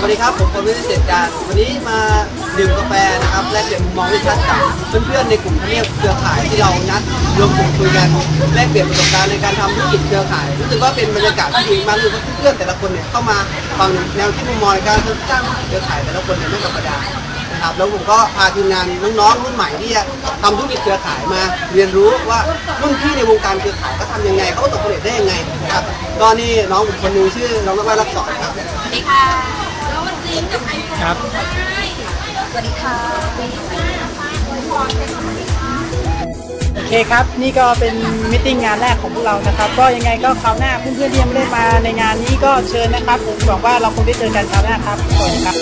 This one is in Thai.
สวัสดีครับ ผมคนวิทยเศษการ วันนี้มาดื่มกาแฟนะครับแลกเปลี่ยนมุมมองวิชัดกับเพื่อนๆในกลุ่มเนียบเครือข่ายที่เรานัดรวมกลุ่มคุยกันแลกเปลี่ยนประสบการณ์ในการทำธุรกิจเครือข่ายรู้สึกว่าเป็นบรรยากาศที่ดีมากเลยเพราะเพื่อนๆแต่ละคนเนี่ยเข้ามาฟังแนวคิดมุมมองในการสร้างเครือข่ายแต่ละคนเนี่ยไม่ธรรมดานะครับแล้วผมก็พาทีมงานน้องๆรุ่นใหม่ที่จะทำธุรกิจเครือข่ายมา เรียนรู้ว่ารุ่นพี่ในวงการเครือข่ายเขาทำยังไงเขาประสบความสำเร็จได้ยังไงนะครับก็นี่น้องผมคนหนึงชื่อน้องนักว่ารักสอนครับสวัสดีค่ะ ครับ สวัสดีค่ะโอเคครับ นี่ก็เป็นมิ팅งานแรกของพวกเรานะครับ ก็ยังไงก็คราวหน้าเพื่อนๆที่ยังไม่ได้มาในงานนี้ก็เชิญนะครับ ผมหวังว่าเราคงได้เจอกันคราวหน้าครับสวัสดีครับ